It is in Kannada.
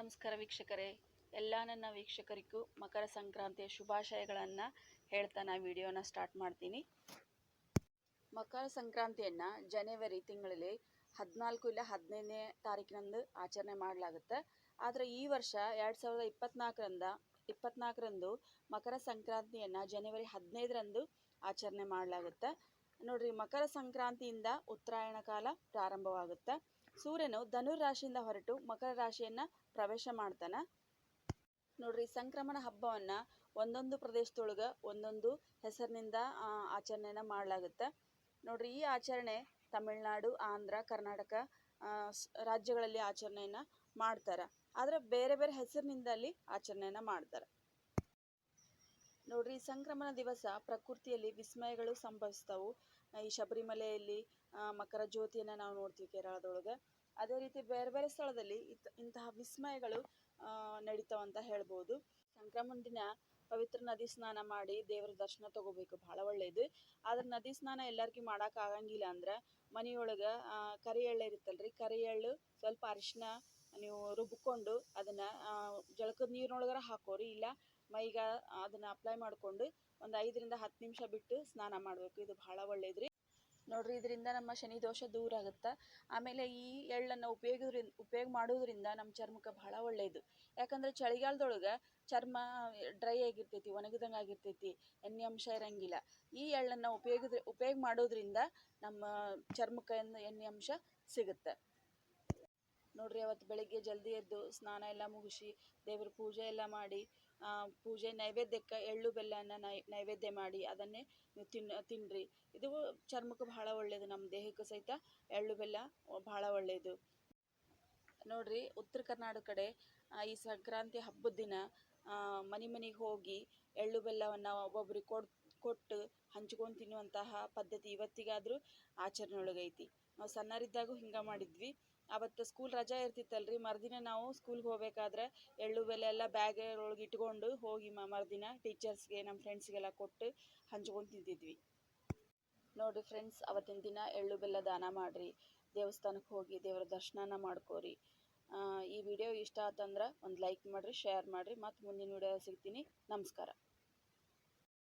ನಮಸ್ಕಾರ ವೀಕ್ಷಕರೇ. ಎಲ್ಲ ನನ್ನ ವೀಕ್ಷಕರಿಗೂ ಮಕರ ಸಂಕ್ರಾಂತಿಯ ಶುಭಾಶಯಗಳನ್ನು ಹೇಳ್ತಾ ನಾ ವಿಡಿಯೋನ ಸ್ಟಾರ್ಟ್ ಮಾಡ್ತೀನಿ. ಮಕರ ಸಂಕ್ರಾಂತಿಯನ್ನು ಜನವರಿ ತಿಂಗಳಲ್ಲಿ ಹದಿನಾಲ್ಕು ಇಲ್ಲ ಹದಿನೈದನೇ ತಾರೀಕಿನಂದು ಆಚರಣೆ ಮಾಡಲಾಗುತ್ತೆ. ಆದರೆ ಈ ವರ್ಷ ಎರಡು ಸಾವಿರದ ಇಪ್ಪತ್ನಾಲ್ಕರಿಂದ, ಇಪ್ಪತ್ನಾಲ್ಕರಂದು ಮಕರ ಸಂಕ್ರಾಂತಿಯನ್ನು ಜನವರಿ ಹದಿನೈದರಂದು ಆಚರಣೆ ಮಾಡಲಾಗುತ್ತೆ. ನೋಡ್ರಿ, ಮಕರ ಸಂಕ್ರಾಂತಿಯಿಂದ ಉತ್ತರಾಯಣ ಕಾಲ ಪ್ರಾರಂಭವಾಗುತ್ತೆ. ಸೂರ್ಯನು ಧನುರ್ ರಾಶಿಯಿಂದ ಹೊರಟು ಮಕರ ರಾಶಿಯನ್ನ ಪ್ರವೇಶ ಮಾಡ್ತಾನ. ನೋಡ್ರಿ, ಸಂಕ್ರಮಣ ಹಬ್ಬವನ್ನ ಒಂದೊಂದು ಪ್ರದೇಶದೊಳಗ ಒಂದೊಂದು ಹೆಸರಿನಿಂದ ಆಚರಣೆನ ಮಾಡಲಾಗುತ್ತೆ. ನೋಡ್ರಿ, ಈ ಆಚರಣೆ ತಮಿಳುನಾಡು, ಆಂಧ್ರ, ಕರ್ನಾಟಕ ರಾಜ್ಯಗಳಲ್ಲಿ ಆಚರಣೆಯನ್ನು ಮಾಡ್ತಾರ. ಆದರೆ ಬೇರೆ ಬೇರೆ ಹೆಸರಿನಿಂದ ಅಲ್ಲಿ ಆಚರಣೆಯನ್ನು ಮಾಡ್ತಾರೆ. ನೋಡ್ರಿ, ಸಂಕ್ರಮಣ ದಿವಸ ಪ್ರಕೃತಿಯಲ್ಲಿ ವಿಸ್ಮಯಗಳು ಸಂಭವಿಸ್ತವು. ಈ ಶಬರಿಮಲೆಯಲ್ಲಿ ಮಕರ ಜ್ಯೋತಿಯನ್ನು ನಾವು ನೋಡ್ತೀವಿ ಕೇರಳದೊಳಗೆ. ಅದೇ ರೀತಿ ಬೇರೆ ಬೇರೆ ಸ್ಥಳದಲ್ಲಿ ಇತ್- ಇಂತಹ ವಿಸ್ಮಯಗಳು ನಡೀತಾವಂತ ಹೇಳ್ಬೋದು. ಸಂಕ್ರಮಣ ದಿನ ಪವಿತ್ರ ನದಿ ಸ್ನಾನ ಮಾಡಿ ದೇವರ ದರ್ಶನ ತಗೋಬೇಕು, ಭಾಳ ಒಳ್ಳೇದು. ಆದ್ರೆ ನದಿ ಸ್ನಾನ ಎಲ್ಲರಿಗೂ ಮಾಡೋಕೆ ಆಗಂಗಿಲ್ಲ ಅಂದ್ರೆ ಮನೆಯೊಳಗೆ ಕರಿ ಎಳ್ಳು ಇರುತ್ತಲ್ರಿ. ಕರಿ ಎಳ್ಳು ಸ್ವಲ್ಪ ಅರಿಶಿನ ನೀವು ರುಬ್ಕೊಂಡು ಅದನ್ನು ಜಳಕದ ನೀರಿನೊಳಗರ ಹಾಕೋರಿ, ಇಲ್ಲ ಮೈಗ ಅದನ್ನು ಅಪ್ಲೈ ಮಾಡಿಕೊಂಡು ಒಂದು ಐದರಿಂದ ಹತ್ತು ನಿಮಿಷ ಬಿಟ್ಟು ಸ್ನಾನ ಮಾಡಬೇಕು. ಇದು ಭಾಳ ಒಳ್ಳೇದ್ರಿ. ನೋಡ್ರಿ, ಇದರಿಂದ ನಮ್ಮ ಶನಿ ದೋಷ ದೂರ ಆಗುತ್ತೆ. ಆಮೇಲೆ ಈ ಎಳ್ಳನ್ನು ಉಪಯೋಗದ್ರಿಂದ ಉಪಯೋಗ ಮಾಡೋದ್ರಿಂದ ನಮ್ಮ ಚರ್ಮಕ್ಕೆ ಭಾಳ ಒಳ್ಳೆಯದು ಯಾಕಂದ್ರೆ ಚಳಿಗಾಲದೊಳಗೆ ಚರ್ಮ ಡ್ರೈ ಆಗಿರ್ತೈತಿ, ಒಣಗಿದಂಗೆ ಆಗಿರ್ತೈತಿ, ಎಣ್ಣೆ ಅಂಶ ಇರಂಗಿಲ್ಲ. ಈ ಎಳ್ಳನ್ನು ಉಪಯೋಗದ ಉಪಯೋಗ ಮಾಡೋದ್ರಿಂದ ನಮ್ಮ ಚರ್ಮಕ್ಕೆ ಎಣ್ಣೆ ಎಣ್ಣೆ ಅಂಶ ಸಿಗುತ್ತೆ. ನೋಡ್ರಿ ಅವತ್ತು ಬೆಳಿಗ್ಗೆ ಜಲ್ದಿ ಎದ್ದು ಸ್ನಾನ ಎಲ್ಲ ಮುಗಿಸಿ ದೇವ್ರ ಪೂಜೆ ಎಲ್ಲ ಮಾಡಿ ಪೂಜೆ ನೈವೇದ್ಯಕ್ಕೆ ಎಳ್ಳು ಬೆಲ್ಲನ ನೈ, ನೈವೇದ್ಯ ಮಾಡಿ ಅದನ್ನೇ ತಿನ್ ತಿನ್ನಿರಿ ಇದು ಚರ್ಮಕ್ಕೆ ಬಹಳ ಒಳ್ಳೆಯದು ನಮ್ಮ ದೇಹಕ್ಕೂ ಸಹಿತ ಎಳ್ಳು ಬೆಲ್ಲ ಬಹಳ ಒಳ್ಳೆಯದು ನೋಡ್ರಿ ಉತ್ತರ ಕರ್ನಾಟಕ ಕಡೆ ಈ ಸಂಕ್ರಾಂತಿ ಹಬ್ಬದ ದಿನ ಮನೆ ಮನೆಗೆ ಹೋಗಿ ಎಳ್ಳು ಬೆಲ್ಲವನ್ನು ಒಬ್ಬೊಬ್ರಿಗೆ ಕೊಡ್, ಕೊಟ್ಟು ಹಂಚ್ಕೊಂಡು ತಿನ್ನುವಂತಹ ಪದ್ಧತಿ ಇವತ್ತಿಗಾದರೂ ಆಚರಣೆ ಒಳಗೈತಿ ನಾವು ಸಣ್ಣರಿದ್ದಾಗೂ ಹಿಂಗೆ ಮಾಡಿದ್ವಿ. ಅವತ್ತು ಸ್ಕೂಲ್ ರಜಾ ಇರ್ತಿತ್ತಲ್ರಿ, ಮರುದಿನ ನಾವು ಸ್ಕೂಲ್ಗೆ ಹೋಗ್ಬೇಕಾದ್ರೆ ಎಳ್ಳು ಬೆಲ್ಲ ಎಲ್ಲ ಬ್ಯಾಗ್ ಒಳಗೆ ಇಟ್ಕೊಂಡು ಹೋಗಿ ಮರುದಿನ ಟೀಚರ್ಸ್ಗೆ ನಮ್ಮ ಫ್ರೆಂಡ್ಸ್ಗೆಲ್ಲ ಕೊಟ್ಟು ಹಂಚ್ಕೊಂಡು ತಿಂತಿದ್ವಿ. ನೋಡಿರಿ ಫ್ರೆಂಡ್ಸ್ ಅವತ್ತಿನ ದಿನ ಎಳ್ಳು ಬೆಲ್ಲ ದಾನ ಮಾಡಿರಿ ದೇವಸ್ಥಾನಕ್ಕೆ ಹೋಗಿ ದೇವರ ದರ್ಶನ ಮಾಡ್ಕೋರಿ. ಈ ವಿಡಿಯೋ ಇಷ್ಟ ಆತಂದ್ರೆ ಒಂದು ಲೈಕ್ ಮಾಡಿರಿ ಶೇರ್ ಮಾಡಿರಿ, ಮತ್ತು ಮುಂದಿನ ವಿಡಿಯೋ ಸಿಗ್ತೀನಿ. ನಮಸ್ಕಾರ.